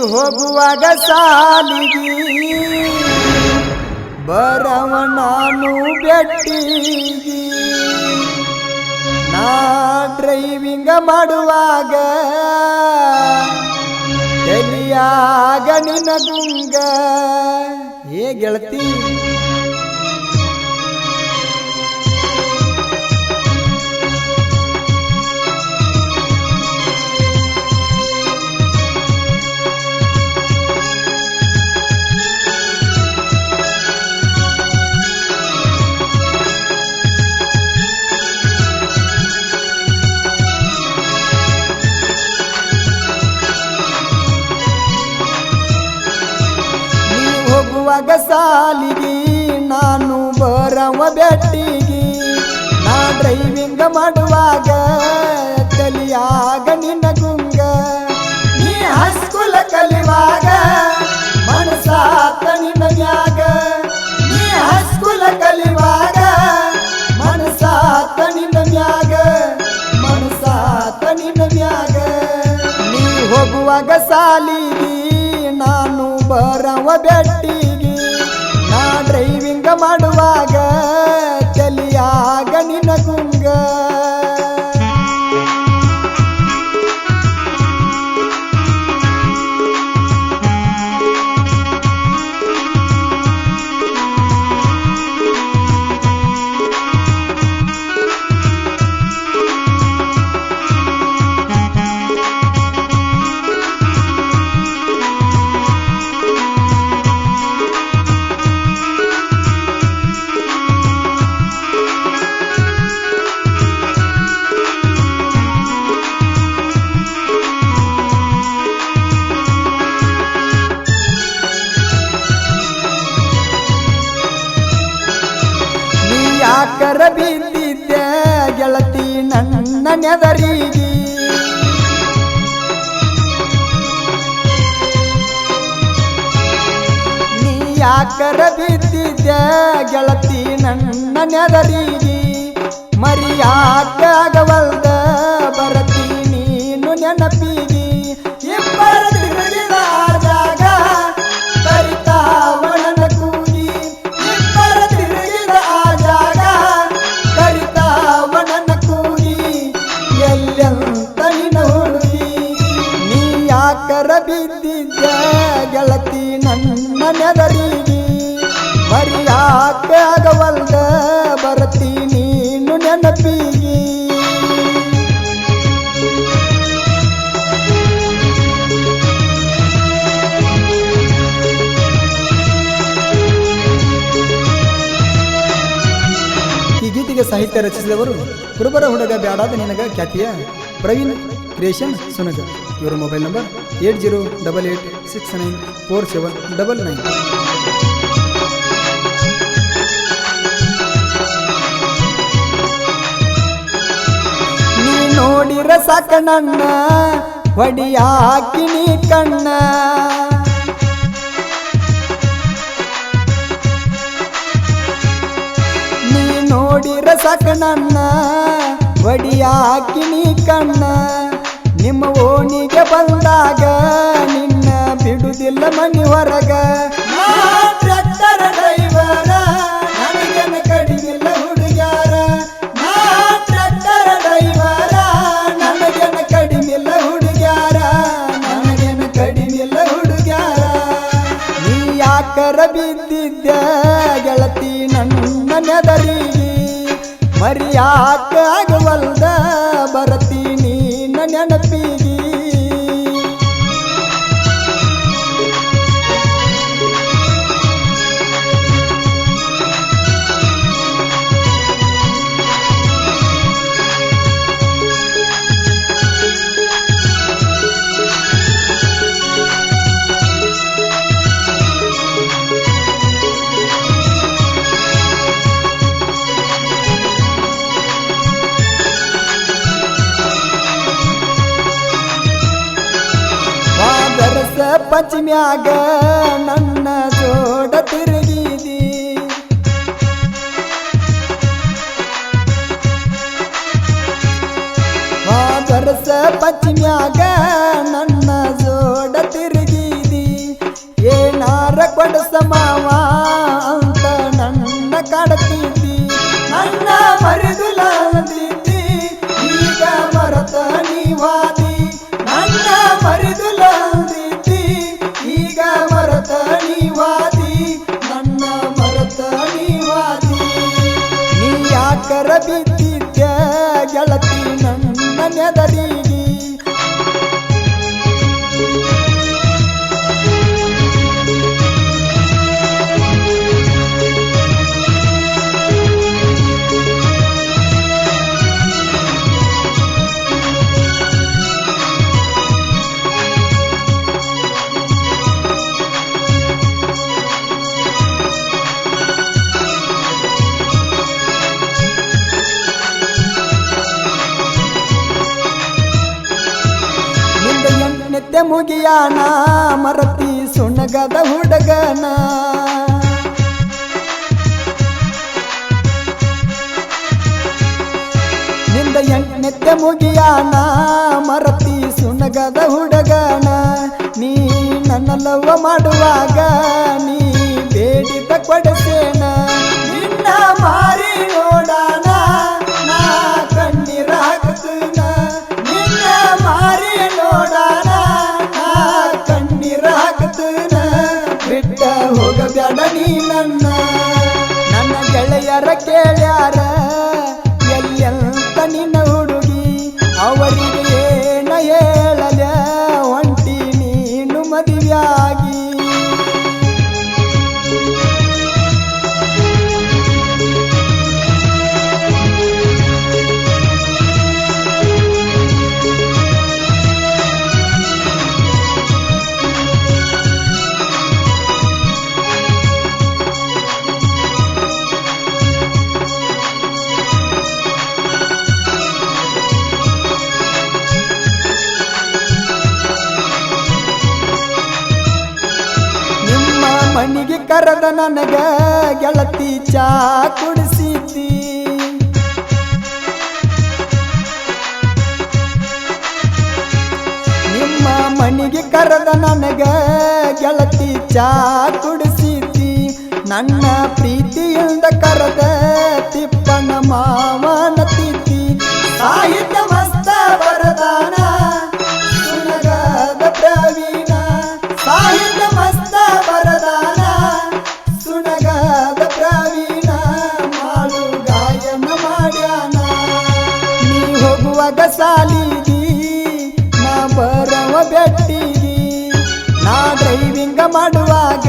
ಹೋಗುವಾಗ ಸಾಲಿಗಿ. ಬರವ ನಾನು ಬೆಟ್ಟಿಗಿ. ನಾ ಡ್ರೈವಿಂಗ ಮಾಡುವಾಗ ಎಲಿಯಾಗ ನಿನ್ನ ಗುಂಗ ಏ ಗೆಳತಿ ಸಾಲಿಗಿ ನಾನು ಬರವ ಬೆಟ್ಟಿಗಿ, ನಾ ಡ್ರೈವಿಂಗ್ ಮಾಡುವಾಗ ತಲಿಯಾಗ ನಿನ್ನ ಗುಂಗ. ನೀ ಹಸ್ಕುಲ ಕಲಿವಾಗ ಮನಸಾತ ನಿನ್ನ ಮ್ಯಾಗ. ನೀ ಹಸ್ಕುಲ ಕಲಿವಾಗ ಮನಸಾತ ನಿನ್ನ ಮ್ಯಾಗ. ಮನಸಾತ ನಿನ್ನ ಮ್ಯಾಗ. ನೀ ಹೋಗುವಾಗ ಸಾಲಿಗಿ, ನಾನು ಬರವ ಬೆಟ್ಟಿಗಿ. ಯಾಕರ ಬಿದ್ದಿದ್ದೆ ಗೆಳತಿ ನನ್ನ ನೆದರಿಗೆ. ನೀ ಯಾಕರ ಬಿದ್ದಿದ್ದೆ ಗೆಳತಿ ನನ್ನ ನೆದರಿಗೆ? ಮರಿಯಾಕಾಗವಲ್ದ ಎಲ್ಲೆಂತ ನೋಡಿ ನೀ ಯಾಕರ ಬಿದ್ದಿದ್ದ ಗೆಳತಿ ನನ್ನ ನೆದರಿಗೆ ಮರಿಯಾಕಾಗವಲ್ದ ಬರತಿ ನೀನು ನೆನಪಿಗಿ. ಈ ಸಾಹಿತ್ಯ ರಚಿಸಿದವರು ಕುರುಬರ ಹುಡುಗ ಬ್ಯಾಡಾದ ನಿನಗ ಖ್ಯಾತಿಯ? ಪ್ರವೀಣ್ ಕ್ರಿಯೇಷನ್ ಸುನಗರ್ ಇವರ mobile number eight zero double eight six nine four seven double nine. ನೋಡಿರ ಸಾಕಣ್ಣ ನನ್ನ ಹೊಡಿಯಾಕಿ ನೀ ಕಣ್ಣ. ನೀ ನೋಡಿರ ಸಾಕ ನನ್ನ ಹೊಡಿಯಾಕಿ ಕಣ್ಣ, ನಿಮ್ಮ ಓಣಿಗೆ ಬಂದಾಗ ನಿನ್ನ ಬಿಡುದಿಲ್ಲ ಮನೆ ಹೊರಗ. ಟ್ರ್ಯಾಕ್ಟರ್ ಡ್ರೈವರ ನನಗೇನ ಕಡಿಮಿಲ್ಲ ಹುಡುಗ್ಯಾರ. ನಾ ಟ್ರ್ಯಾಕ್ಟರ್ ಡ್ರೈವರ ನನಗೇನ ಕಡಿಮಿಲ್ಲ ಹುಡುಗ್ಯಾರ. ನನಗೇನ ಕಡಿಮಿಲ್ಲ ಹುಡುಗ್ಯಾರ. ನೀ ಯಾಕರ ಬಿದ್ದಿದ್ದ ಗೆಳತಿ ನನ್ನ ನೆದರಿಗೆ? ಮರಿಯಾಕಾಗವಲ್ದ ಪಂಚಮ್ಯಾಗ ನನ್ನ ಜೋಡ ತಿರುಗಿದಿ ವಾದರಸ ಪಂಚಮ್ಯಾಗ ನನ್ನ ಮುಗಿಯಾನ ಮರತಿ ಸುಣಗದ ಹುಡುಗನ. ನಿಂದ ಎಣ್ಣೆತ್ತೆ ಮುಗಿಯಾನ, ಮರತಿ ಸುಣಗದ ಹುಡುಗನ. ನೀ ನನ್ನ ಲವ್ವ ಮಾಡುವಾಗ, ನೀ ಕೇಳ್ಯಾರ? ಮನಿಗೆ ಕರೆದ ನನಗ ಗೆಳತಿ ಚಾ ಕುಡಿಸಿದ್ದಿ. ನಿಮ್ಮ ಮನಿಗೆ ಕರೆದ ನನಗ ಗೆಳತಿ ಚಾ ಕುಡಿಸೀತಿ ನನ್ನ ಪ್ರೀತಿಯಿಂದ ಕರೆದ ತಿಪ್ಪನ ಮಾವನ ತಿದ್ದಿ ಸಾಹಿತ್ಯ ಮಾಡುವಾಗ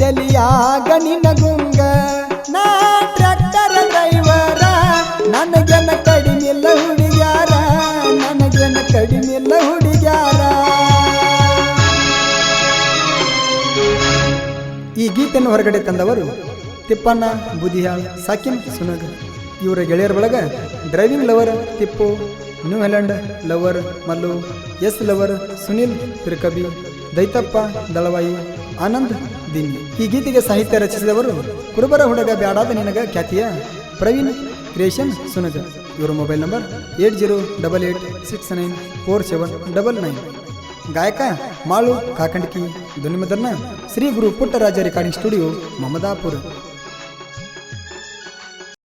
ತಲಿಯಾಗ ನಿನ್ನ ಗುಂಗ. ನಾ ಟ್ರ್ಯಾಕ್ಟರ್ ದೈವರ ನನಗೆನ ಕಡಿಮಿಲ್ಲ ಹುಡುಗ್ಯಾರ, ನನಗೆನ ಕಡಿಮಿಲ್ಲ ಹುಡುಗ್ಯಾರ. ಈ ಗೀತೆಯನ್ನು ಹೊರಗಡೆ ತಂದವರು ತಿಪ್ಪಣ್ಣ ಬುದಿಯಾಳ್ ಸಾಕಿನ್, ಸುನಗ. ಇವರ ಗೆಳೆಯರ ಬಳಗ driving lover Tippu new Holland lover Mallu, S lover Sunil ತಿರುಕಬಿ Daitappa Dalavayi Anand ದಿನ್ ಈ ಗೀತೆಗೆ ಸಾಹಿತ್ಯ ರಚಿಸಿದವರು ಕುರುಬರ ಹುಡುಗ ಬ್ಯಾಡಾದ ನಿನಗ ಖ್ಯಾತಿಯ ಪ್ರವೀಣ್ ಕ್ರಿಯೇಷನ್ ಸುನಜ. ಇವರ mobile number eight zero double eight six nine four seven double nine. ಗಾಯಕ ಮಾಳು ಕಾಕಂಡ್ಕಿ ಧ್ವನಿಮದನ್ನ ಶ್ರೀ ಗುರು ಪುಟ್ಟರಾಜ ರೆಕಾರ್ಡಿಂಗ್ ಸ್ಟುಡಿಯೋ, ಮಮದಾಪುರ.